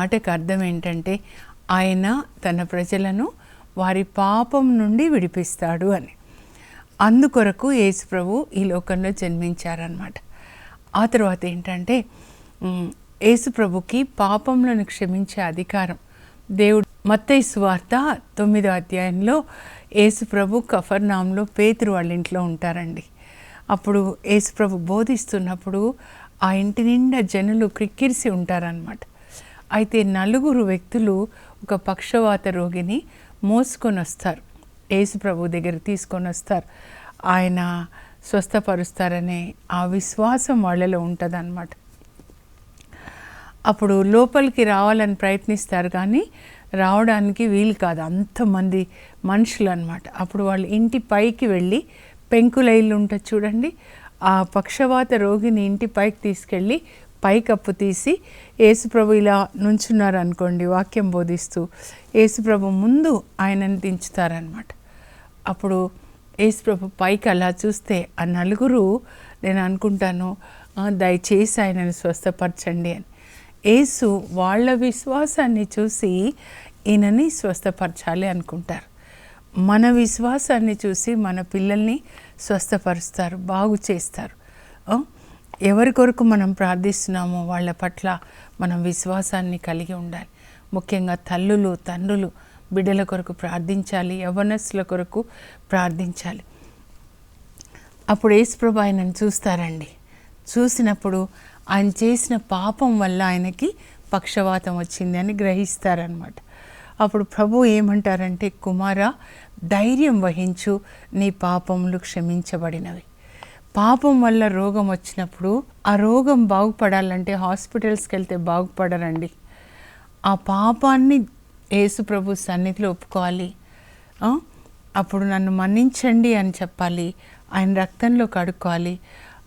మాటకు అర్థం ఏంటంటే ఆయన తన ప్రజలను వారి పాపం నుండి విడిపిస్తాడు అని. అందుకొరకు యేసుప్రభు ఈ లోకంలో జన్మించారనమాట ఆ తర్వాత ఏంటంటే యేసుప్రభుకి యేసు పాపంలను క్షమించే అధికారం. దేవుడు మత్తయి సువార్త తొమ్మిదో అధ్యాయంలో యేసుప్రభు కఫర్నాంలో పేతురు వాళ్ళ ఇంట్లో ఉంటారండి. అప్పుడు యేసుప్రభు బోధిస్తున్నప్పుడు ఆ ఇంటి నిండా జనులు క్రిక్కిరిసి ఉంటారనమాట అయితే నలుగురు వ్యక్తులు ఒక పక్షవాత రోగిని మోసుకొని వస్తారు యేసు ప్రభు దగ్గర తీసుకొని వస్తారు ఆయన స్వస్థపరుస్తారనే ఆ విశ్వాసం వాళ్ళలో ఉంటుందన్నమాట. అప్పుడు లోపలికి రావాలని ప్రయత్నిస్తారు కానీ రావడానికి వీలు కాదు. అంతమంది మనుషులు అనమాట అప్పుడు వాళ్ళు ఇంటి పైకి వెళ్ళి పెంకుల ఇల్లు ఉంటుంది చూడండి. ఆ పక్షవాత రోగిని ఇంటి పైకి తీసుకెళ్ళి పైకప్పు తీసి యేసుప్రభు ఇలా నుంచున్నారు అనుకోండి వాక్యం బోధిస్తూ యేసుప్రభు ముందు ఆయనను దించుతారనమాట అప్పుడు యేసుప్రభు పైకి అలా చూస్తే ఆ నలుగురు నేను అనుకుంటాను దయచేసి ఆయనను స్వస్థపరచండి అని. యేసు వాళ్ళ విశ్వాసాన్ని చూసి ఈయనని స్వస్థపరచాలి అనుకుంటారు. మన విశ్వాసాన్ని చూసి మన పిల్లల్ని స్వస్థపరుస్తారు బాగు చేస్తారు. ఎవరి కొరకు మనం ప్రార్థిస్తున్నామో వాళ్ళ పట్ల మనం విశ్వాసాన్ని కలిగి ఉండాలి. ముఖ్యంగా తల్లులు తండ్రులు బిడ్డల కొరకు ప్రార్థించాలి యవనస్సుల కొరకు ప్రార్థించాలి. అప్పుడు యేసుప్రభు ఆయనను చూస్తారండి. చూసినప్పుడు ఆయన చేసిన పాపం వల్ల ఆయనకి పక్షవాతం వచ్చింది అని గ్రహిస్తారనమాట అప్పుడు ప్రభు ఏమంటారంటే కుమార ధైర్యం వహించు నీ పాపములు క్షమించబడినవి. పాపం వల్ల రోగం వచ్చినప్పుడు ఆ రోగం బాగుపడాలంటే హాస్పిటల్స్కి వెళ్తే బాగుపడరండి. ఆ పాపాన్ని యేసుప్రభు సన్నిధిలో ఒప్పుకోవాలి. అప్పుడు నన్ను మన్నించండి అని చెప్పాలి. ఆయన రక్తంలో కడుక్కోవాలి.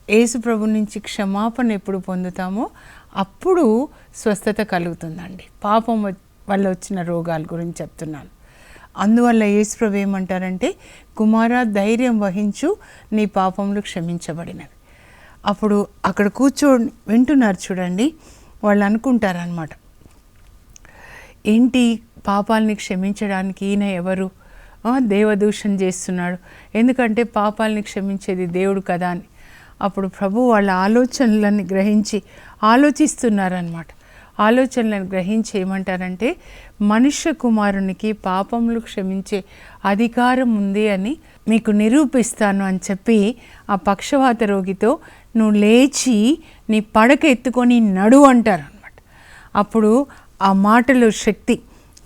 యేసుప్రభు నుంచి క్షమాపణ ఎప్పుడు పొందుతామో అప్పుడు స్వస్థత కలుగుతుందండి. పాపం వ- వల్ల వచ్చిన రోగాల గురించి చెప్తున్నాను. అందువల్ల యేసుప్రభు ఏమంటారంటే కుమార ధైర్యం వహించు నీ పాపములు క్షమించబడినవి. అప్పుడు అక్కడ కూర్చో వింటున్నారు చూడండి వాళ్ళు అనుకుంటారనమాట ఏంటి? పాపాలని క్షమించడానికి ఈయన ఎవరు? దేవదూషణ చేస్తున్నాడు. ఎందుకంటే పాపాలని క్షమించేది దేవుడు కదా అని. అప్పుడు ప్రభు వాళ్ళ ఆలోచనలని గ్రహించి ఆలోచిస్తున్నారనమాట ఆలోచనలను గ్రహించి ఏమంటారంటే మనుష్య కుమారునికి పాపములు క్షమించే అధికారం ఉంది అని మీకు నిరూపిస్తాను అని చెప్పి ఆ పక్షవాత రోగితో నువ్వు లేచి నీ పడక ఎత్తుకొని నడు అంటారు అనమాట అప్పుడు ఆ మాటలో శక్తి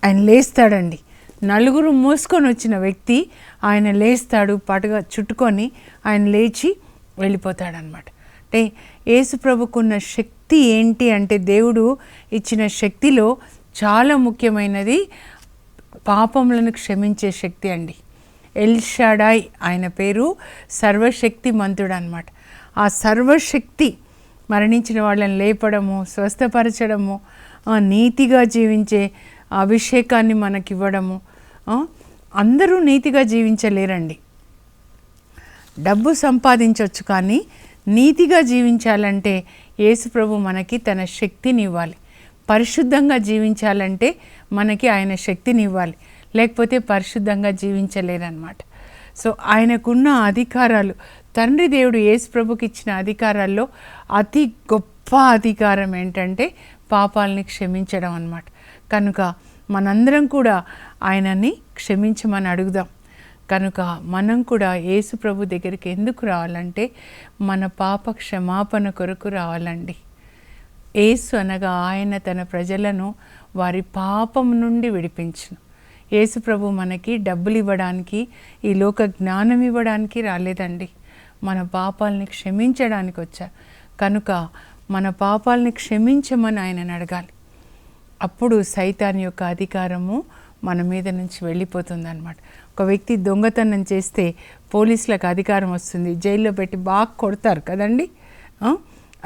ఆయన లేస్తాడండి. నలుగురు మోసుకొని వచ్చిన వ్యక్తి ఆయన లేస్తాడు పడగ చుట్టుకొని ఆయన లేచి వెళ్ళిపోతాడనమాట అంటే యేసుప్రభుకున్న శక్తి ఏంటి అంటే దేవుడు ఇచ్చిన శక్తిలో చాలా ముఖ్యమైనది పాపములను క్షమించే శక్తి అండి. ఎల్షాడాయ్ ఆయన పేరు సర్వశక్తి మంతుడు అనమాట ఆ సర్వశక్తి మరణించిన వాళ్ళని లేపడము స్వస్థపరచడము నీతిగా జీవించే అభిషేకాన్ని మనకివ్వడము అందరూ నీతిగా జీవించలేరండి. డబ్బు సంపాదించవచ్చు కానీ నీతిగా జీవించాలంటే యేసుప్రభు మనకి తన శక్తిని ఇవ్వాలి పరిశుద్ధంగా జీవించాలంటే మనకి ఆయన శక్తిని ఇవ్వాలి లేకపోతే పరిశుద్ధంగా జీవించలేరన్నమాట. సో ఆయనకున్న అధికారాలు తండ్రి దేవుడు యేసు ప్రభుకి ఇచ్చిన అధికారాల్లో అతి గొప్ప అధికారం ఏంటంటే పాపాలని క్షమించడం అన్నమాట. కనుక మనందరం కూడా ఆయనని క్షమించమని అడుగుదాం. కనుక మనం కూడా యేసు ప్రభు దగ్గరికి ఎందుకు రావాలంటే మన పాప క్షమాపణ కొరకు రావాలండి. యేసు అనగా ఆయన తన ప్రజలను వారి పాపం నుండి విడిపించును. యేసు ప్రభు మనకి డబ్బులు ఇవ్వడానికి ఈ లోక జ్ఞానం ఇవ్వడానికి రాలేదండి. మన పాపాలని క్షమించడానికి వచ్చారు కనుక మన పాపాలని క్షమించమని ఆయనను అడగాలి. అప్పుడు సైతాన్ యొక్క అధికారము మన మీద నుంచి వెళ్ళిపోతుందనమాట ఒక వ్యక్తి దొంగతనం చేస్తే పోలీసులకు అధికారం వస్తుంది. జైల్లో పెట్టి బాగా కొడతారు కదండి?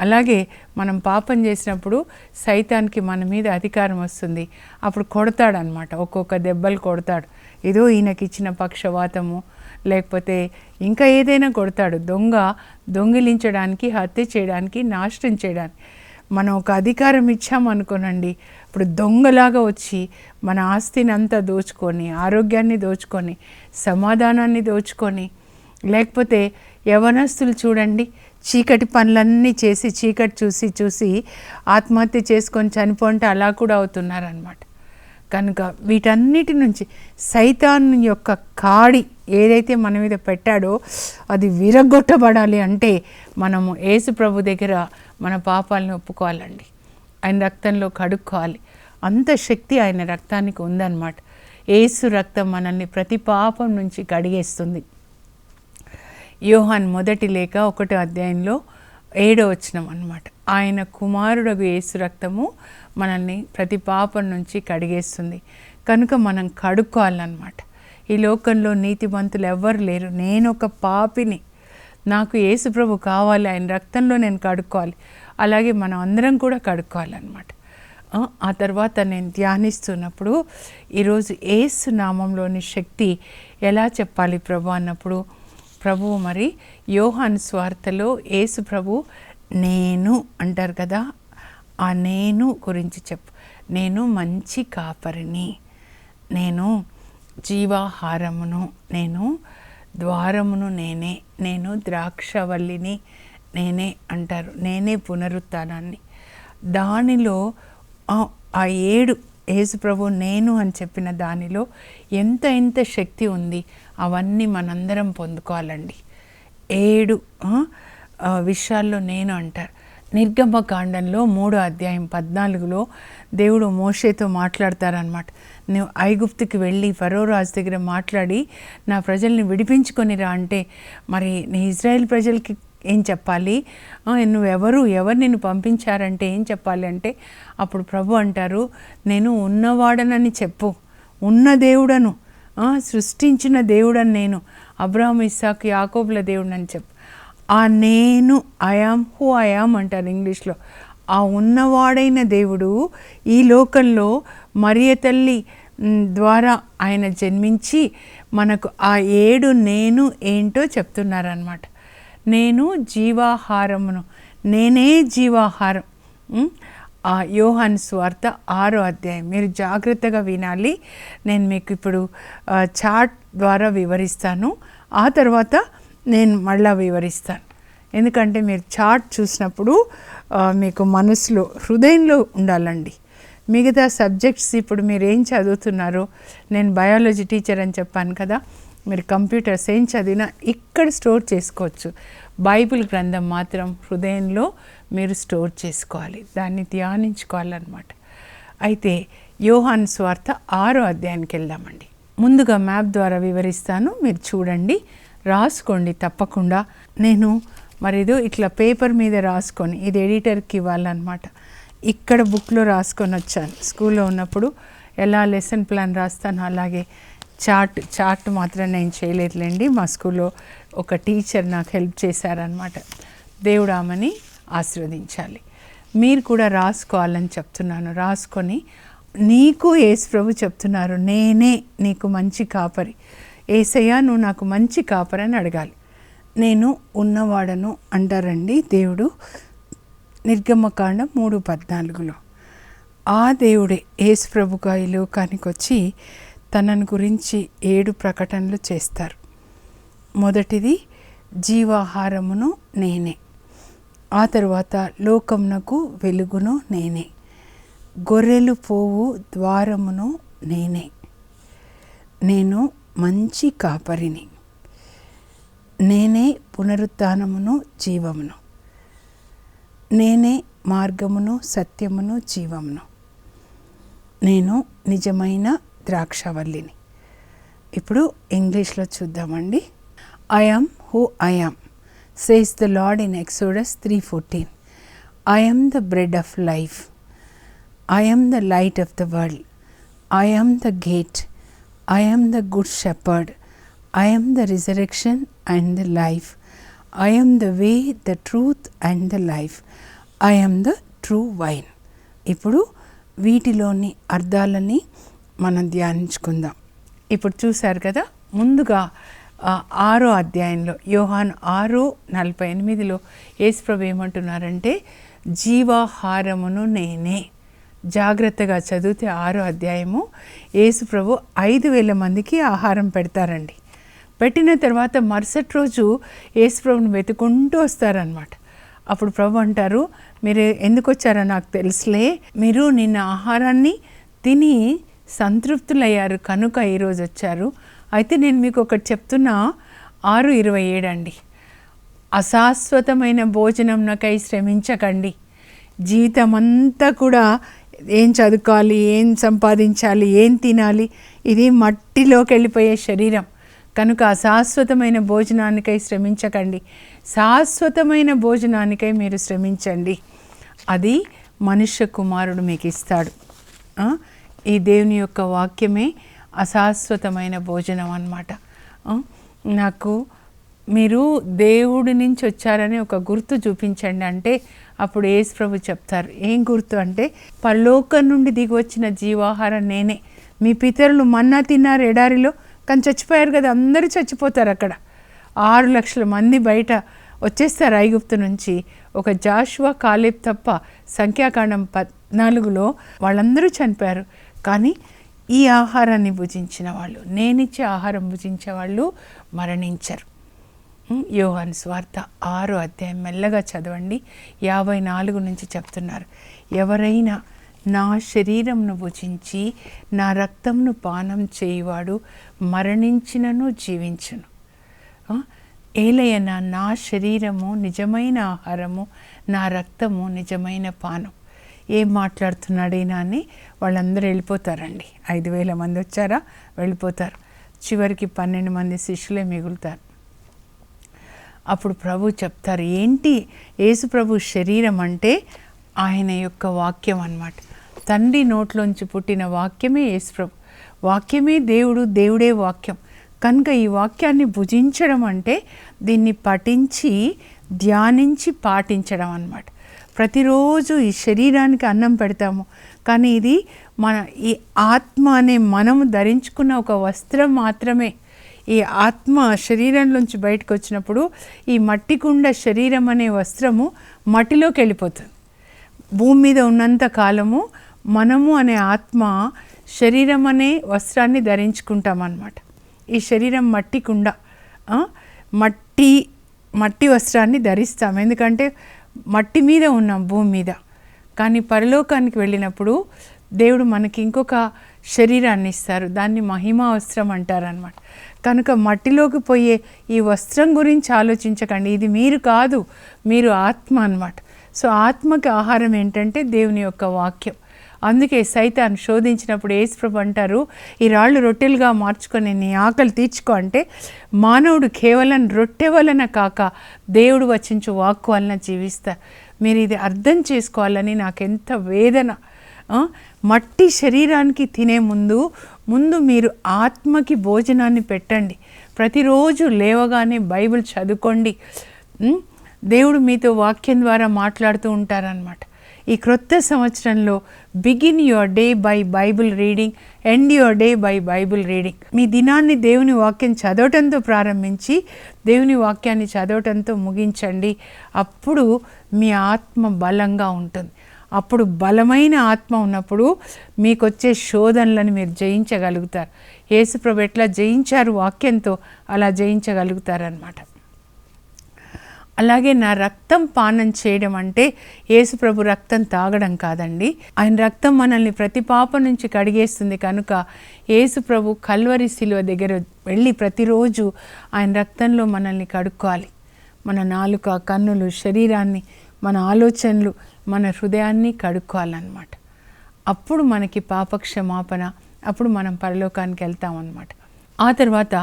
అలాగే మనం పాపం చేసినప్పుడు సైతానికి మన మీద అధికారం వస్తుంది. అప్పుడు కొడతాడనమాట. ఒక్కొక్క దెబ్బలు కొడతాడు. ఏదో ఈయనకి ఇచ్చిన పక్షవాతము లేకపోతే ఇంకా ఏదైనా కొడతాడు. దొంగ దొంగిలించడానికి హత్య చేయడానికి నాశనం చేయడానికి. మనం ఒక అధికారం ఇచ్చామనుకోనండి. ఇప్పుడు దొంగలాగా వచ్చి మన ఆస్తిని అంతా దోచుకొని ఆరోగ్యాన్ని దోచుకొని సమాధానాన్ని దోచుకొని లేకపోతే యవనస్తులు చూడండి చీకటి పనులన్నీ చేసి చీకటి చూసి చూసి ఆత్మహత్య చేసుకొని చనిపోంటే అలా కూడా అవుతున్నారనమాట కనుక వీటన్నిటి నుంచి సైతాన్ యొక్క కాడి ఏదైతే మన మీద పెట్టాడో అది విరగొట్టబడాలి అంటే మనము యేసు ప్రభు దగ్గర మన పాపాలను ఒప్పుకోవాలండి. ఆయన రక్తంలో కడుక్కోవాలి. అంత శక్తి ఆయన రక్తానికి ఉందన్నమాట. ఏసు రక్తం మనల్ని ప్రతి పాపం నుంచి కడిగేస్తుంది. యోహాన్ మొదటి లేఖ ఒకటో అధ్యాయంలో ఏడో వచ్చినం అన్నమాట. ఆయన కుమారుడగు యేసు రక్తము మనల్ని ప్రతి పాపం నుంచి కడిగేస్తుంది. కనుక మనం కడుక్కోవాలన్నమాట. ఈ లోకంలో నీతివంతులు ఎవ్వరు లేరు. నేను ఒక పాపిని. నాకు యేసుప్రభు కావాలి. ఆయన రక్తంలో నేను కడుక్కోవాలి. అలాగే మనం అందరం కూడా కడుక్కోవాలన్నమాట. ఆ, ఆ తర్వాత నేను ధ్యానిస్తున్నప్పుడు ఈరోజు ఏసు నామంలోని శక్తి ఎలా చెప్పాలి ప్రభు అన్నప్పుడు ప్రభువు మరి యోహాన్ స్వార్థలో ఏసు ప్రభు నేను అంటారు కదా ఆ నేను గురించి చెప్పు. నేను మంచి కాపరిని. నేను జీవాహారమును నేను ద్వారమును నేనే. నేను ద్రాక్షవల్లిని నేనే అంటారు. నేనే పునరుత్థానాన్ని. దానిలో ఆ- ఏడు యేసుప్రభు నేను అని చెప్పిన దానిలో ఎంత ఎంత శక్తి ఉంది అవన్నీ మనందరం పొందుకోవాలండి. ఏడు విషయాల్లో నేను అంటారు. నిర్గమకాండంలో మూడో అధ్యాయం పద్నాలుగులో దేవుడు మోషేతో మాట్లాడతారనమాట నువ్వు ఐగుప్తుకి వెళ్ళి ఫరో రాజు దగ్గర మాట్లాడి నా ప్రజల్ని విడిపించుకొని రా అంటే మరి నీ ఇజ్రాయెల్ ప్రజలకి ఏం చెప్పాలి? నువ్వెవరు? ఎవరు నిన్ను పంపించారంటే ఏం చెప్పాలి అంటే అప్పుడు ప్రభు అంటారు నేను ఉన్నవాడనని చెప్పు. ఉన్న దేవుడను సృష్టించిన దేవుడని నేను అబ్రాహం ఇస్సాకు యాకోబుల దేవుడని చెప్పు. ఆ నేను ఐఆమ్ హూ ఐఆమ్ అంటారు ఇంగ్లీష్లో. ఆ ఉన్నవాడైన దేవుడు ఈ లోకంలో మరియ తల్లి ద్వారా ఆయన జన్మించి మనకు ఆ ఏడు నేను ఏంటో చెప్తున్నారనమాట నేను జీవాహారమును నేనే జీవాహారం. ఆ యోహాన్ స్వార్త ఆరో అధ్యాయం. మీరు జాగ్రత్తగా వినాలి. నేను మీకు ఇప్పుడు చాట్ ద్వారా వివరిస్తాను. ఆ తర్వాత నేను మళ్ళా వివరిస్తాను. ఎందుకంటే మీరు చార్ట్ చూసినప్పుడు మీకు మనసులో హృదయంలో ఉండాలండి. మిగతా సబ్జెక్ట్స్ ఇప్పుడు మీరు ఏం చదువుతున్నారో నేను బయాలజీ టీచర్ అని చెప్పాను కదా మీరు కంప్యూటర్స్ ఏం చదివినా ఇక్కడ స్టోర్ చేసుకోవచ్చు. బైబిల్ గ్రంథం మాత్రం హృదయంలో మీరు స్టోర్ చేసుకోవాలి. దాన్ని ధ్యానించుకోవాలన్నమాట. అయితే యోహాన్ స్వార్థ ఆరో అధ్యాయానికి వెళ్దామండి. ముందుగా మ్యాప్ ద్వారా వివరిస్తాను మీరు చూడండి. రాసుకోండి తప్పకుండా. నేను మరి ఏదో ఇట్లా పేపర్ మీద రాసుకొని ఇది ఎడిటర్కి ఇవ్వాలన్నమాట. ఇక్కడ బుక్లో రాసుకొని వచ్చాను. స్కూల్లో ఉన్నప్పుడు ఎలా లెసన్ ప్లాన్ రాస్తానో అలాగే చార్ట్ చార్ట్ మాత్రం నేను చేయలేదులేండి. మా స్కూల్లో ఒక టీచర్ నాకు హెల్ప్ చేశారనమాట దేవుడు ఆమెని ఆశీర్వదించాలి. మీరు కూడా రాసుకోవాలని చెప్తున్నాను. రాసుకొని నీకు యేసు ప్రభు చెప్తున్నారు నేనే నీకు మంచి కాపరి. ఏసయ్యా నువ్వు నాకు మంచి కాపరని అని అడగాలి. నేను ఉన్నవాడను అంటారండి దేవుడు. నిర్గమకాండం మూడు పద్నాలుగులో. ఆ దేవుడే యేసు ప్రభుగా ఈ లోకానికి వచ్చి తనను గురించి ఏడు ప్రకటనలు చేస్తారు. మొదటిది జీవాహారమును నేనే. ఆ తర్వాత లోకమునకు వెలుగును నేనే. గొర్రెలు పోవు ద్వారమును నేనే. నేను మంచి కాపరిని. నేనే పునరుత్నమును జీవమును. నేనే మార్గమును సత్యమును జీవమును. నేను నిజమైన ద్రాక్షవల్లిని. ఇప్పుడు ఇంగ్లీష్లో చూద్దామండి. I who I says the Lord in Exodus three fourteen I the bread of life I am the light of the world I am the gate. I am the good shepherd. I am the resurrection and the life. I am the way, the truth and the life. I am the true wine. ఇప్పుడు వీటిలోని అర్థాలని మనం ధ్యానించుకుందాం ఇప్పుడు చూశారు కదా ముందుగా ఆ, ఆరో అధ్యాయంలో యోహాన్ ఆరు నలభై ఎనిమిదిలో యేసుప్రభు ఏమంటున్నారంటే జీవాహారమును నేనే జాగ్రత్తగా చదివితే ఆరో అధ్యాయము. యేసు ప్రభు ఐదు వేల మందికి ఆహారం పెడతారండి. పెట్టిన తర్వాత మరుసటి రోజు యేసు ప్రభుని వెతుకుంటూ వస్తారనమాట అప్పుడు ప్రభు అంటారు మీరు ఎందుకు వచ్చారో నాకు తెలుసులే. మీరు నిన్న ఆహారాన్ని తిని సంతృప్తులయ్యారు కనుక ఈరోజు వచ్చారు. అయితే నేను మీకు ఒకటి చెప్తున్నా. ఆరు ఇరవై ఏడు అండి. అశాశ్వతమైన భోజనంనకై శ్రమించకండి. జీవితం అంతా కూడా ఏం చదువుకోవాలి ఏం సంపాదించాలి ఏం తినాలి ఇది మట్టిలోకి వెళ్ళిపోయే శరీరం. కనుక అశాశ్వతమైన భోజనానికై శ్రమించకండి. శాశ్వతమైన భోజనానికై మీరు శ్రమించండి. అది మనుష్య కుమారుడు మీకు ఇస్తాడు ఈ దేవుని యొక్క వాక్యమే అశాశ్వతమైన భోజనం అన్నమాట. నాకు మీరు దేవుడి నుంచి వచ్చారని ఒక గుర్తు చూపించండి. అంటే అప్పుడు యేసు ప్రభు చెప్తారు ఏం గుర్తు అంటే పరలోకం నుండి దిగి వచ్చిన జీవాహారం నేనే. మీ పితరులు మన్నా తిన్నారు ఎడారిలో కానీ చచ్చిపోయారు కదా అందరూ చచ్చిపోతారు అక్కడ. ఆరు లక్షల మంది బయట వచ్చేస్తారు ఐగుప్తు నుంచి. ఒక జాషువా కాలేబ్ తప్ప సంఖ్యాకాండం పద్నాలుగులో వాళ్ళందరూ చనిపోయారు. కానీ ఈ ఆహారాన్ని భుజించిన వాళ్ళు నేనిచ్చే ఆహారం భుజించే వాళ్ళు మరణించరు. యోహాను స్వార్థ ఆరో అధ్యాయం మెల్లగా చదవండి. యాభై నాలుగు నుంచి చెప్తున్నారు. ఎవరైనా నా శరీరంను భుజించి నా రక్తంను పానం చేయువాడు మరణించినను జీవించును. ఏలయనా ఏలయన నా శరీరము నిజమైన ఆహారము నా రక్తము నిజమైన పానం. ఏం మాట్లాడుతున్నాడైనా అని వాళ్ళందరూ వెళ్ళిపోతారండి. ఐదు వేల మంది వచ్చారా? వెళ్ళిపోతారు. చివరికి పన్నెండు మంది శిష్యులే మిగులుతారు. అప్పుడు ప్రభు చెప్తారు ఏంటి యేసు ప్రభు శరీరం అంటే ఆయన యొక్క వాక్యం అన్నమాట. తండ్రి నోట్లోంచి పుట్టిన వాక్యమే యేసుప్రభు వాక్యమే దేవుడు దేవుడే వాక్యం. కనుక ఈ వాక్యాన్ని భుజించడం అంటే దీన్ని పఠించి ధ్యానించి పాటించడం అన్నమాట. ప్రతిరోజు ఈ శరీరానికి అన్నం పెడతాము. కానీ ఇది మన ఈ ఆత్మ అనే మనము ధరించుకున్న ఒక వస్త్రం మాత్రమే. ఈ ఆత్మ శరీరంలోంచి బయటకు వచ్చినప్పుడు ఈ మట్టి కుండ శరీరం అనే వస్త్రము మట్టిలోకి వెళ్ళిపోతుంది. భూమి మీద ఉన్నంత కాలము మనము అనే ఆత్మ శరీరం అనే వస్త్రాన్ని ధరించుకుంటాం అన్నమాట ఈ శరీరం మట్టి కుండ మట్టి మట్టి వస్త్రాన్ని ధరిస్తాం ఎందుకంటే మట్టి మీద ఉన్నాం భూమి మీద. కానీ పరలోకానికి వెళ్ళినప్పుడు దేవుడు మనకి ఇంకొక శరీరాన్ని ఇస్తారు. దాన్ని మహిమా వస్త్రం అంటారనమాట కనుక మట్టిలోకి పోయే ఈ వస్త్రం గురించి ఆలోచించకండి. ఇది మీరు కాదు మీరు ఆత్మ అన్నమాట. సో ఆత్మకి ఆహారం ఏంటంటే దేవుని యొక్క వాక్యం. అందుకే సైతాన్ శోధించినప్పుడు ఏసుప్రభు అంటారు ఈ రాళ్ళు రొట్టెలుగా మార్చుకొని నీ ఆకలి తీర్చుకో అంటే మానవుడు కేవలం రొట్టె వలన కాక దేవుడు వచ్చించు వాక్కు వలన జీవిస్తారు మీరు ఇది అర్థం చేసుకోవాలని నాకెంత వేదన. మట్టి శరీరానికి తినే ముందు ముందు మీరు ఆత్మకి భోజనాన్ని పెట్టండి. ప్రతిరోజు లేవగానే బైబిల్ చదువుకోండి. దేవుడు మీతో వాక్యం ద్వారా మాట్లాడుతూ ఉంటారనమాట ఈ క్రొత్త సంవత్సరంలో begin your day by Bible reading end your day by Bible reading. మీ దినాన్ని దేవుని వాక్యం చదవటంతో ప్రారంభించి దేవుని వాక్యాన్ని చదవటంతో ముగించండి. అప్పుడు మీ ఆత్మ బలంగా ఉంటుంది. అప్పుడు బలమైన ఆత్మ ఉన్నప్పుడు మీకు వచ్చే శోధనలను మీరు జయించగలుగుతారు. యేసుప్రభు ఎట్లా జయించారు వాక్యంతో అలా జయించగలుగుతారనమాట అలాగే నా రక్తం పానం చేయడం అంటే యేసుప్రభు రక్తం తాగడం కాదండి. ఆయన రక్తం మనల్ని ప్రతి పాప నుంచి కడిగేస్తుంది కనుక యేసుప్రభు కల్వరి శిలువ దగ్గర వెళ్ళి ప్రతిరోజు ఆయన రక్తంలో మనల్ని కడుక్కోవాలి. మన నాలుక కన్నులు శరీరాన్ని మన ఆలోచనలు మన హృదయాన్ని కడుక్కోవాలన్నమాట. అప్పుడు మనకి పాపక్షమాపణ అప్పుడు మనం పరలోకానికి వెళ్తామన్నమాట. ఆ తర్వాత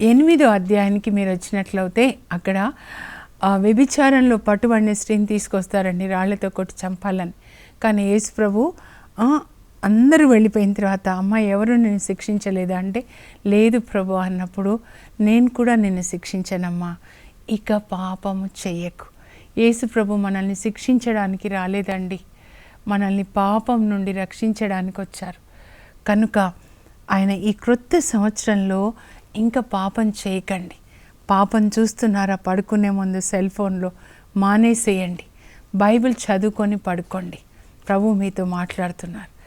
ఎనిమిదో అధ్యాయానికి మీరు వచ్చినట్లయితే అక్కడ వ్యభిచారంలో పట్టుబడిన స్త్రీని తీసుకొస్తారండి రాళ్ళతో కొట్టి చంపాలని. కానీ యేసు ప్రభు అందరూ వెళ్ళిపోయిన తర్వాత అమ్మ ఎవరు నేను శిక్షించలేదా? అంటే లేదు ప్రభు అన్నప్పుడు నేను కూడా నిన్ను శిక్షించనమ్మా. ఇక పాపము చెయ్యకు యేసు ప్రభు మనల్ని శిక్షించడానికి రాలేదండి. మనల్ని పాపం నుండి రక్షించడానికి వచ్చారు. కనుక ఆయన ఈ క్రొత్త సంవత్సరంలో ఇంకా పాపం చేయకండి. పాపం చూస్తున్నారా పడుకునే ముందు సెల్ ఫోన్లో మానేసేయండి. బైబిల్ చదువుకొని పడుకోండి. ప్రభు మీతో మాట్లాడుతున్నారు.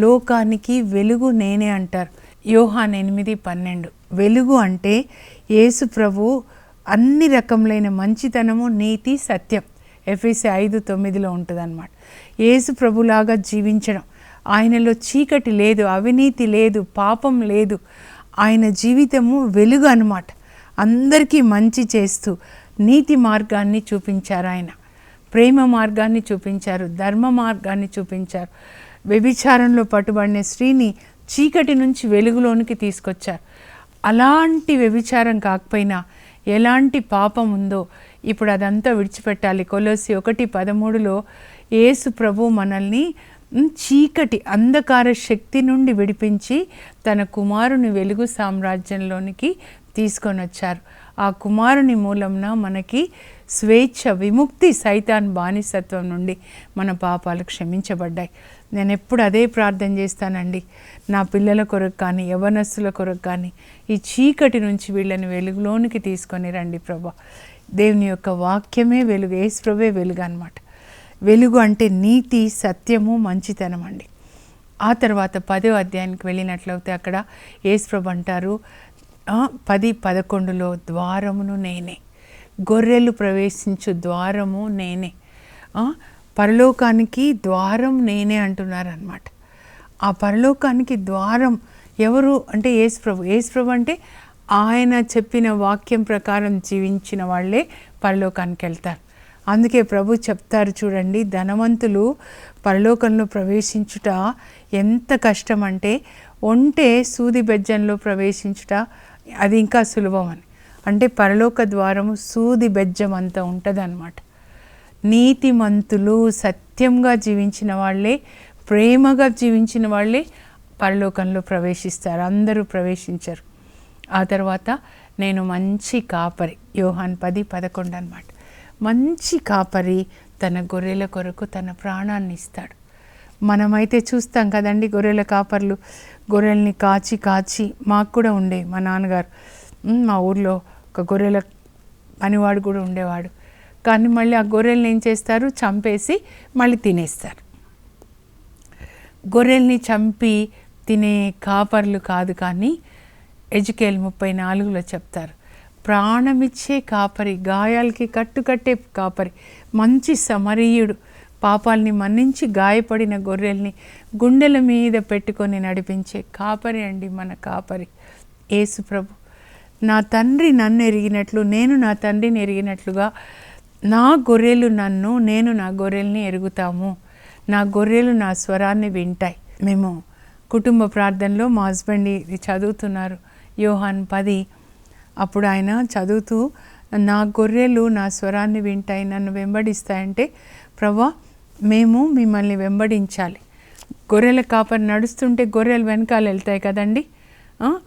లోకానికి వెలుగు నేనే అంటారు. యోహాన్ ఎనిమిది పన్నెండు. వెలుగు అంటే యేసు ప్రభు అన్ని రకములైన మంచితనము నీతి సత్యం. ఎఫ్ఎస్సి ఐదు తొమ్మిదిలో ఉంటుంది అనమాట యేసు ప్రభులాగా జీవించడం. ఆయనలో చీకటి లేదు అవినీతి లేదు పాపం లేదు. ఆయన జీవితము వెలుగు అనమాట అందరికీ మంచి చేస్తూ నీతి మార్గాన్ని చూపించారు ఆయన. ప్రేమ మార్గాన్ని చూపించారు ధర్మ మార్గాన్ని చూపించారు. వ్యభిచారంలో పట్టుబడిన స్త్రీని చీకటి నుంచి వెలుగులోనికి తీసుకొచ్చారు. అలాంటి వ్యభిచారం కాకపోయినా ఎలాంటి పాపం ఉందో ఇప్పుడు అదంతా విడిచిపెట్టాలి. కొలోసి ఒకటి పదమూడులో యేసు ప్రభు మనల్ని చీకటి అంధకార శక్తి నుండి విడిపించి తన కుమారుని వెలుగు సామ్రాజ్యంలోనికి తీసుకొని వచ్చారు. ఆ కుమారుని మూలంన మనకి స్వేచ్ఛ విముక్తి సైతాన్ బానిసత్వం నుండి మన పాపాలు క్షమించబడ్డాయి. నేను ఎప్పుడు అదే ప్రార్థన చేస్తానండి. నా పిల్లల కొరకు కానీ యవనస్తుల కొరకు కానీ ఈ చీకటి నుంచి వీళ్ళని వెలుగులోనికి తీసుకొని రండి ప్రభా. దేవుని యొక్క వాక్యమే వెలుగు ఏసుప్రభే వెలుగు అనమాట వెలుగు అంటే నీతి సత్యము మంచితనం అండి. ఆ తర్వాత పదో అధ్యాయానికి వెళ్ళినట్లయితే అక్కడ ఏసుప్రభు అంటారు పది పదకొండులో ద్వారమును నేనే. గొర్రెలు ప్రవేశించు ద్వారము నేనే. పరలోకానికి ద్వారం నేనే అంటున్నారు అనమాట ఆ పరలోకానికి ద్వారం ఎవరు అంటే యేసుప్రభు యేసుప్రభు అంటే ఆయన చెప్పిన వాక్యం ప్రకారం జీవించిన వాళ్ళే పరలోకానికి వెళ్తారు. అందుకే ప్రభు చెప్తారు చూడండి ధనవంతులు పరలోకంలో ప్రవేశించుట ఎంత కష్టం అంటే ఒంటే సూది బెజ్జంలో ప్రవేశించుట అది ఇంకా సులభం అని. అంటే పరలోక ద్వారము సూది బెజ్జం అంత ఉంటుంది నీతిమంతులు సత్యంగా జీవించిన వాళ్ళే ప్రేమగా జీవించిన వాళ్ళే పరలోకంలో ప్రవేశిస్తారు అందరూ ప్రవేశించరు. ఆ తర్వాత నేను మంచి కాపరి యోహాన్ పది పదకొండు అనమాట మంచి కాపరి తన గొర్రెల కొరకు తన ప్రాణాన్ని ఇస్తాడు. మనమైతే చూస్తాం కదండి గొర్రెల కాపర్లు. గొర్రెల్ని కాచి కాచి మాకు కూడా ఉండే మా నాన్నగారు. మా ఊర్లో ఒక గొర్రెల పనివాడు కూడా ఉండేవాడు. కానీ మళ్ళీ ఆ గొర్రెల్ని ఏం చేస్తారు? చంపేసి మళ్ళీ తినేస్తారు. గొర్రెల్ని చంపి తినే కాపర్లు కాదు కానీ ఎజుకేల్ ముప్పై నాలుగులో చెప్తారు ప్రాణమిచ్చే కాపరి గాయాలకి కట్టుకట్టే కాపరి మంచి సమరీయుడు పాపాల్ని మన్నించి గాయపడిన గొర్రెల్ని గుండెల మీద పెట్టుకొని నడిపించే కాపరి అండి మన కాపరి. యేసు ప్రభు నా తండ్రి నన్ను ఎరిగినట్లు నేను నా తండ్రిని ఎరిగినట్లుగా నా గొర్రెలు నన్ను నేను నా గొర్రెల్ని ఎరుగుతాము. నా గొర్రెలు నా స్వరాన్ని వింటాయి. మేము కుటుంబ ప్రార్థనలో మా హస్బెండ్ ఇది చదువుతున్నారు. యోహాన్ పది. అప్పుడు ఆయన చదువుతూ నా గొర్రెలు నా స్వరాన్ని వింటాయి నన్ను వెంబడిస్తాయంటే ప్రభా మేము మిమ్మల్ని వెంబడించాలి. గొర్రెల కాపరి నడుస్తుంటే గొర్రెలు వెనకాల వెళ్తాయి కదండి?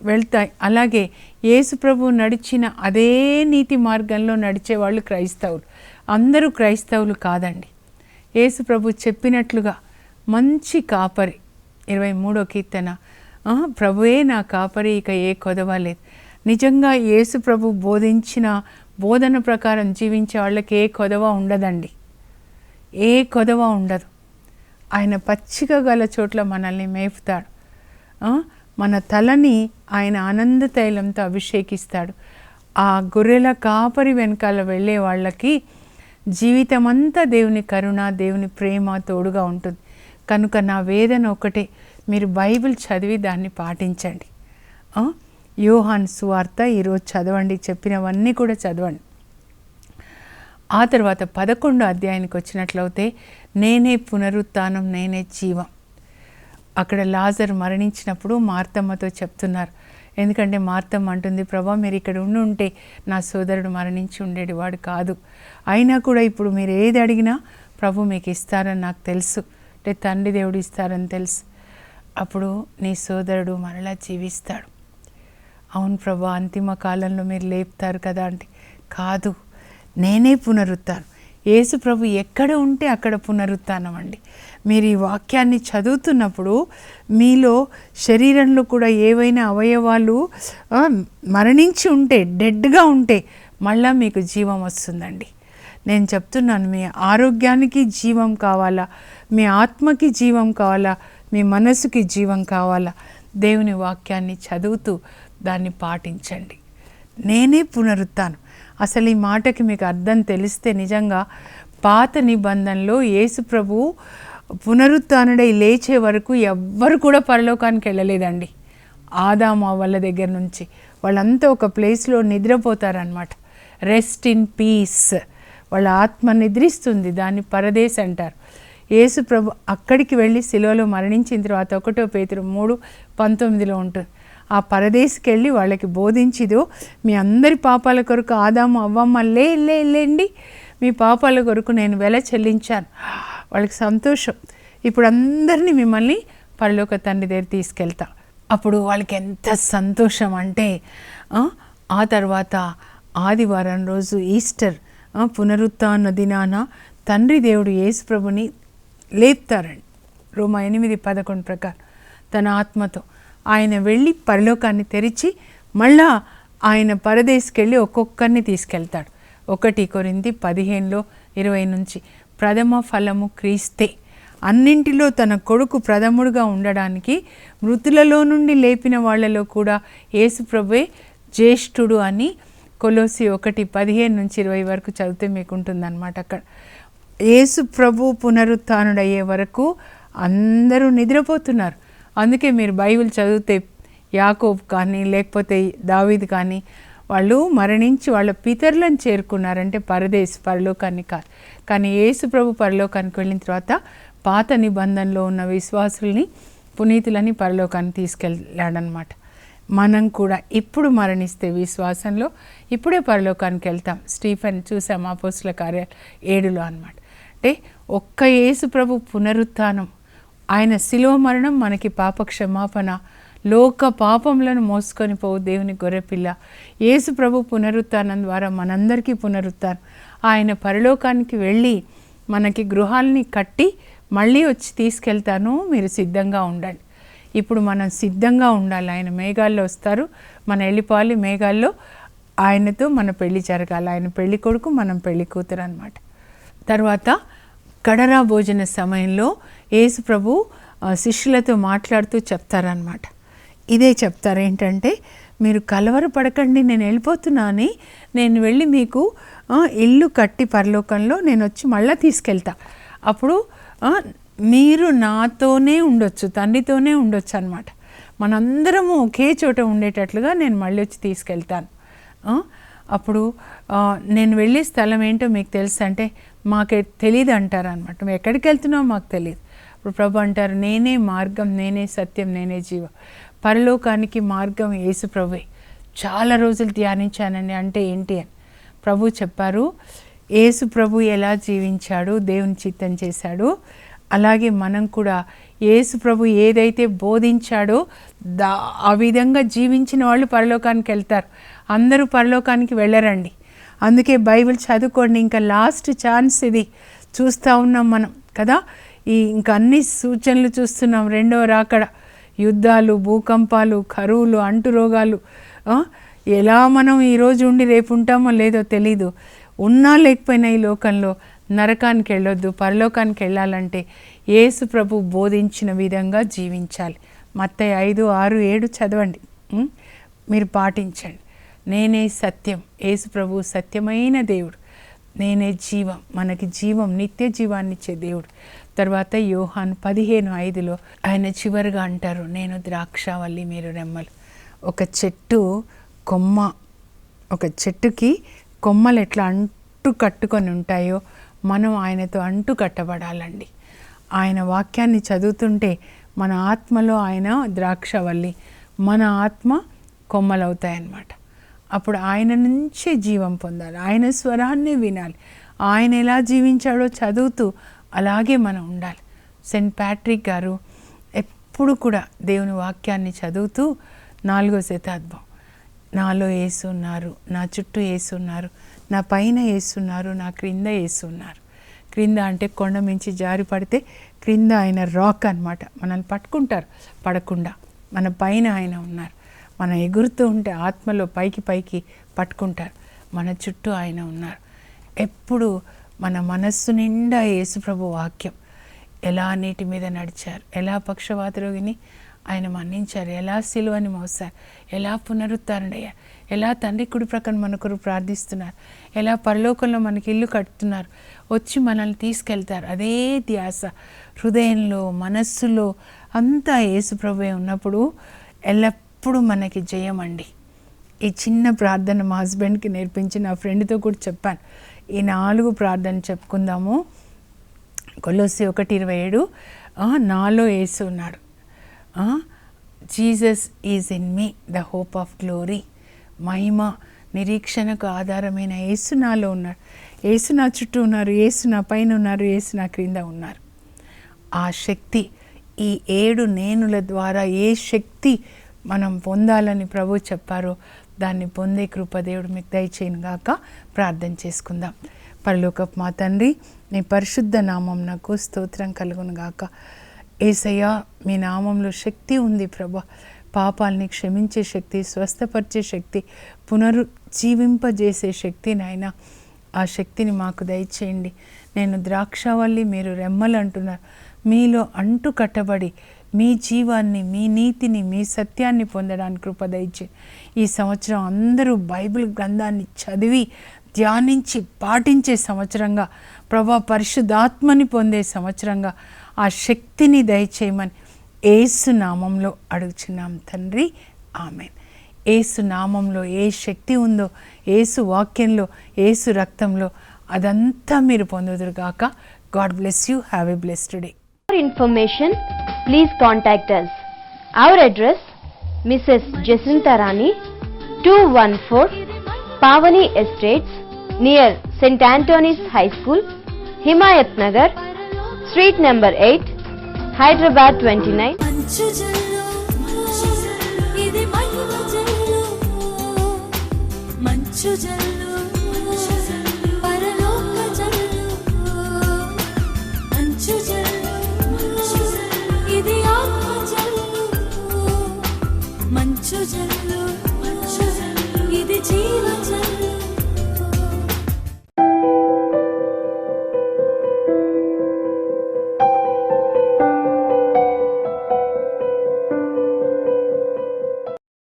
వెళ్తాయి. అలాగే యేసు ప్రభు నడిచిన అదే నీతి మార్గంలో నడిచే వాళ్ళు క్రైస్తవులు. అందరూ క్రైస్తవులు కాదండి. యేసు ప్రభు చెప్పినట్లుగా మంచి కాపరి. ఇరవై మూడో కీర్తన ప్రభువే నా కాపరి ఇక ఏ కొదవ లేదు. నిజంగా యేసు ప్రభు బోధించిన బోధన ప్రకారం జీవించే వాళ్ళకి ఏ కొదవ ఉండదండి. ఏ కొదవ ఉండదు. ఆయన పచ్చిక గల చోట్ల మనల్ని మేపుతాడు. మన తలని ఆయన ఆనంద తైలంతో అభిషేకిస్తాడు. ఆ గొర్రెల కాపరి వెనకాల వెళ్ళే వాళ్ళకి జీవితం అంతా దేవుని కరుణ దేవుని ప్రేమ తోడుగా ఉంటుంది. కనుక నా వేదన ఒకటే మీరు బైబిల్ చదివి దాన్ని పాటించండి. యోహాన్ సువార్త ఈరోజు చదవండి చెప్పినవన్నీ కూడా చదవండి. ఆ తర్వాత పదకొండో అధ్యాయానికి వచ్చినట్లయితే నేనే పునరుత్నం నేనే జీవం. అక్కడ లాజర్ మరణించినప్పుడు మార్తమ్మతో చెప్తున్నారు ఎందుకంటే మార్తం అంటుంది ప్రభా మీరు ఇక్కడ ఉండి ఉంటే నా సోదరుడు మరణించి ఉండేటివాడు కాదు. అయినా కూడా ఇప్పుడు మీరు ఏది అడిగినా ప్రభు మీకు ఇస్తారని నాకు తెలుసు. అంటే తండ్రి దేవుడు ఇస్తారని తెలుసు. అప్పుడు నీ సోదరుడు మరలా జీవిస్తాడు. అవును ప్రభా అంతిమ కాలంలో మీరు లేపుతారు కదా అంటే కాదు. నేనే పునరుత్తాను. యేసు ప్రభు ఎక్కడ ఉంటే అక్కడ పునరుత్నం అండి. మీరు ఈ వాక్యాన్ని చదువుతున్నప్పుడు మీలో శరీరంలో కూడా ఏవైనా అవయవాలు మరణించి ఉంటే డెడ్గా ఉంటే మళ్ళా మీకు జీవం వస్తుందండి. నేను చెప్తున్నాను మీ ఆరోగ్యానికి జీవం కావాలా? మీ ఆత్మకి జీవం కావాలా? మీ మనసుకి జీవం కావాలా? దేవుని వాక్యాన్ని చదువుతూ దాన్ని పాటించండి. నేనే పునరుత్తాను. అసలు ఈ మాటకి మీకు అర్థం తెలిస్తే నిజంగా పాత నిబంధనలో యేసు పునరుత్డై లేచే వరకు ఎవ్వరు కూడా పరలోకానికి వెళ్ళలేదండి. ఆదామా వాళ్ళ దగ్గర నుంచి. వాళ్ళంతా ఒక ప్లేస్లో నిద్రపోతారనమాట రెస్ట్ ఇన్ పీస్ వాళ్ళ ఆత్మ నిద్రిస్తుంది. దాన్ని పరదేశ్ అంటారు. యేసు ప్రభు అక్కడికి వెళ్ళి శిలువలో మరణించిన తర్వాత ఒకటో పేతురు మూడు పంతొమ్మిదిలో ఉంటుంది. ఆ పరదేశికి వెళ్ళి వాళ్ళకి బోధించిదో మీ అందరి పాపాల కొరకు ఆదాము అవ్వమ్మ లే లే లేండి. మీ పాపాల కొరకు నేను వెల చెల్లించాను. వాళ్ళకి సంతోషం. ఇప్పుడు అందరినీ మిమ్మల్ని పరలోక తండ్రి దగ్గర తీసుకెళ్తా. అప్పుడు వాళ్ళకి ఎంత సంతోషం అంటే ఆ, తర్వాత ఆదివారం రోజు ఈస్టర్ పునరుత్న దినాన తండ్రి దేవుడు యేసుప్రభుని లేపుతారండి. రోమా ఎనిమిది పదకొండు ప్రకారం తన ఆత్మతో. ఆయన వెళ్ళి పరలోకాన్ని తెరిచి మళ్ళా ఆయన పరదేశకెళ్ళి ఒక్కొక్కరిని తీసుకెళ్తాడు. ఒకటి కొరింది పదిహేనులో ఇరవై నుంచి ప్రథమ ఫలము క్రీస్తే. అన్నింటిలో తన కొడుకు ప్రథముడుగా ఉండడానికి మృతులలో నుండి లేపిన వాళ్ళలో కూడా యేసుప్రభే జ్యేష్ఠుడు అని కొలోసి ఒకటి పదిహేను నుంచి ఇరవై వరకు చదివితే మీకు ఉంటుందన్నమాట అక్కడ. యేసు ప్రభు పునరుత్డయ్యే వరకు అందరూ నిద్రపోతున్నారు. అందుకే మీరు బైబిల్ చదివితే యాకోబ్ కానీ లేకపోతే దావీద్ కానీ వాళ్ళు మరణించి వాళ్ళ పితరులను చేరుకున్నారంటే పరదేశ్ పరలోకాన్ని కాదు. కానీ యేసు ప్రభు పరలోకానికి వెళ్ళిన తర్వాత పాత నిబంధనలో ఉన్న విశ్వాసుల్ని పునీతులని పరలోకాన్ని తీసుకెళ్ళాడనమాట మనం కూడా ఇప్పుడు మరణిస్తే విశ్వాసంలో ఇప్పుడే పరలోకానికి వెళ్తాం. స్టీఫెన్ చూసాం అపోస్తుల కార్యాలు ఏడులో అనమాట అంటే ఒక్క యేసు ప్రభు పునరుత్థానం ఆయన శిలో మరణం మనకి పాప క్షమాపణ లోక పాపములను మోసుకొని పోవు దేవుని గొర్రెపిల్ల. యేసు ప్రభు పునరుత్నం ద్వారా మనందరికీ పునరుత్నం ఆయన పరలోకానికి వెళ్ళి మనకి గృహాలని కట్టి మళ్ళీ వచ్చి తీసుకెళ్తాను మీరు సిద్ధంగా ఉండండి. ఇప్పుడు మనం సిద్ధంగా ఉండాలి. ఆయన మేఘాల్లో వస్తారు. మన వెళ్ళిపోవాలి మేఘాల్లో ఆయనతో మన పెళ్ళి జరగాలి. ఆయన పెళ్ళి కొడుకు మనం పెళ్ళి కూతురు అనమాట తర్వాత కడరా భోజన సమయంలో యేసు ప్రభు శిష్యులతో మాట్లాడుతూ చెప్తారనమాట ఇదే చెప్తారు ఏంటంటే మీరు కలవరపడకండి నేను వెళ్ళిపోతున్నాను నేను వెళ్ళి మీకు ఇల్లు కట్టి పరలోకంలో నేను వచ్చి మళ్ళీ తీసుకెళ్తా. అప్పుడు మీరు నాతోనే ఉండొచ్చు తండ్రితోనే ఉండొచ్చు అనమాట మనందరము ఒకే చోట ఉండేటట్లుగా నేను మళ్ళీ వచ్చి తీసుకెళ్తాను. అప్పుడు నేను వెళ్ళే స్థలం ఏంటో మీకు తెలుసు అంటే మాకు తెలియదు అంటారు అనమాట మేము ఎక్కడికి వెళ్తున్నామో మాకు తెలియదు ఇప్పుడు ప్రభు అంటారు నేనే మార్గం నేనే సత్యం నేనే జీవ. పరలోకానికి మార్గం యేసు ప్రభువే చాలా రోజులు ధ్యానించానని అంటే ఏంటి అని. ప్రభు చెప్పారు యేసు ప్రభు ఎలా జీవించాడు దేవుని చిత్తం చేశాడు. అలాగే మనం కూడా యేసు ప్రభు ఏదైతే బోధించాడో దా ఆ విధంగా జీవించిన వాళ్ళు పరలోకానికి వెళ్తారు. అందరూ పరలోకానికి వెళ్ళరండి. అందుకే బైబిల్ చదువుకోండి. ఇంకా లాస్ట్ ఛాన్స్ ఇది. చూస్తూ ఉన్నాం మనం కదా? ఈ ఇంకా అన్ని సూచనలు చూస్తున్నాం. రెండవ రాకడ. యుద్ధాలు భూకంపాలు కరువులు అంటు రోగాలు ఎలా మనం ఈరోజు ఉండి రేపు ఉంటామో లేదో తెలీదు. ఉన్నా లేకపోయినా ఈ లోకంలో నరకానికి వెళ్ళొద్దు పరలోకానికి వెళ్ళాలంటే యేసు ప్రభు బోధించిన విధంగా జీవించాలి. మత్తయి ఐదు ఆరు ఏడు చదవండి. మీరు పాటించండి. నేనే సత్యం యేసు ప్రభు సత్యమైన దేవుడు. నేనే జీవం మనకి జీవం నిత్య జీవాన్ని ఇచ్చే దేవుడు. తర్వాత యోహాన్ పదిహేను ఐదులో ఆయన చివరిగా అంటారు నేను ద్రాక్షవల్లి మీరు రెమ్మలు. ఒక చెట్టు కొమ్మ ఒక చెట్టుకి కొమ్మలు ఎట్లా అంటు కట్టుకొని ఉంటాయో మనం ఆయనతో అంటు కట్టబడాలండి. ఆయన వాక్యాన్ని చదువుతుంటే మన ఆత్మలో ఆయన ద్రాక్షవల్లి మన ఆత్మ కొమ్మలవుతాయన్నమాట. అప్పుడు ఆయన నుంచే జీవం పొందాలి. ఆయన స్వరాన్ని వినాలి. ఆయన ఎలా జీవించాడో చదువుతూ అలాగే మనం ఉండాలి. సెయింట్ ప్యాట్రిక్ గారు ఎప్పుడు కూడా దేవుని వాక్యాన్ని చదువుతూ నాలుగో శతాబ్దం. నాలో వేసున్నారు నా చుట్టూ వేసున్నారు నా పైన వేసున్నారు నా క్రింద వేసున్నారు క్రింద అంటే కొండ మించి జారి పడితే క్రింద ఆయన రాక్ అన్నమాట. మనల్ని పట్టుకుంటారు పడకుండా. మన పైన ఆయన ఉన్నారు. మనం ఎగురుతూ ఉంటే ఆత్మలో పైకి పైకి పట్టుకుంటారు. మన చుట్టూ ఆయన ఉన్నారు. ఎప్పుడు మన మనస్సు నిండా యేసుప్రభు వాక్యం. ఎలా నీటి మీద నడిచారు? ఎలా పక్షవాత రోగిని ఆయన మన్నించారు? ఎలా సిలువని మోసారు ఎలా పునరుద్ధరణయ్యారు ఎలా తండ్రి కుడి ప్రక్కన మన కొరకు ప్రార్థిస్తున్నారు? ఎలా పరలోకంలో మనకి ఇల్లు కడుతున్నారు? వచ్చి మనల్ని తీసుకెళ్తారు? అదే ధ్యాస. హృదయంలో మనస్సులో అంతా యేసుప్రభువే ఉన్నప్పుడు ఎప్పుడు మనకి జయం అండి ఈ చిన్న ప్రార్థన మా హస్బెండ్కి నేర్పించి నా ఫ్రెండ్తో కూడా చెప్పాను. ఈ నాలుగు ప్రార్థన చెప్పుకుందాము. కొలోసి ఒకటి ఇరవై ఏడు. నాలో ఏసు ఉన్నాడు. Jesus is in me the hope of glory. మహిమ నిరీక్షణకు ఆధారమైన యేసు నాలో ఉన్నాడు. ఏసు నా చుట్టూ ఉన్నారు యేసు నా పైన ఉన్నారు ఏసు నా క్రింద ఉన్నారు. ఆ శక్తి ఈ ఏడు నేనుల ద్వారా ఏ శక్తి మనం పొందాలని ప్రభు చెప్పారో. దాన్ని పొందే కృపదేవుడు మీకు దయచేయను గాక. ప్రార్థన చేసుకుందాం. పరలోకపు మా తండ్రి నీ పరిశుద్ధ నామం నాకు స్తోత్రం కలుగును గాక. ఏసయ్య మీ నామంలో శక్తి ఉంది ప్రభా. పాపాలని క్షమించే శక్తి స్వస్థపరిచే శక్తి పునరుజ్జీవింపజేసే శక్తి నాయన. ఆ శక్తిని మాకు దయచేయండి. నేను ద్రాక్షవల్లి మీరు రెమ్మలు అంటున్నారు. మీలో అంటు కట్టబడి మీ జీవాన్ని మీ నీతిని మీ సత్యాన్ని పొందడానికి కృప ఈ సంవత్సరం అందరూ బైబిల్ గ్రంథాన్ని చదివి ధ్యానించి పాటించే సంవత్సరంగా ప్రభా పరిశుద్ధాత్మని పొందే సంవత్సరంగా ఆ శక్తిని దయచేయమని ఏసు నామంలో అడుగుచున్నాం తండ్రి. ఆమెన్. ఏసు నామంలో ఏ శక్తి ఉందో ఏసు వాక్యంలో ఏసు రక్తంలో అదంతా మీరు పొందుదురుగాక God bless you. Have a blessed day. For information please contact us. Our address Mrs. Jacinta Rani, 214 Pavani Estates, near St. Anthony's High School, Himayat Nagar, Street number 8, Hyderabad 29. మంచు ఇది జీవ జల్లు